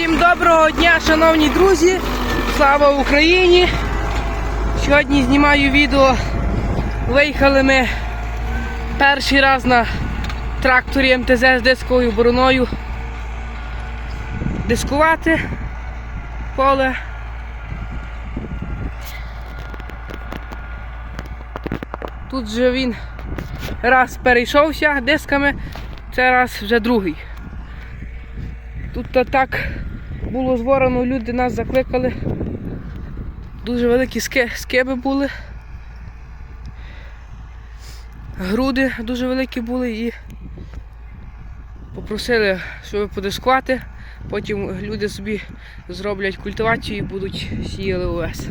Всім доброго дня, шановні друзі! Слава Україні! Сьогодні знімаю відео. Виїхали ми перший раз на тракторі МТЗ з дисковою бороною. Дискувати поле. Тут же він раз перейшовся дисками, це раз вже другий. Тут та так було зворено, люди нас закликали. Дуже великі ски- скиби були. Груди дуже великі були і попросили, щоб подискувати. Потім люди собі зроблять культивацію і будуть сіяли овес.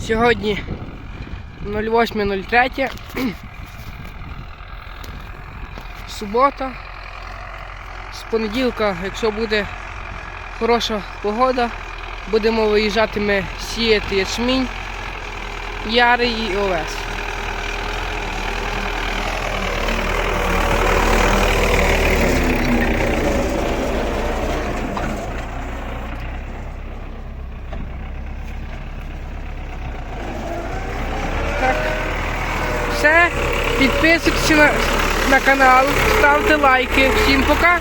Сьогодні 08.03. Субота. З понеділка, якщо буде хороша погода, будемо виїжджати ми сіяти ячмінь, ярий і овес. Все, підписуйтесь на, на канал, ставте лайки. Всім пока!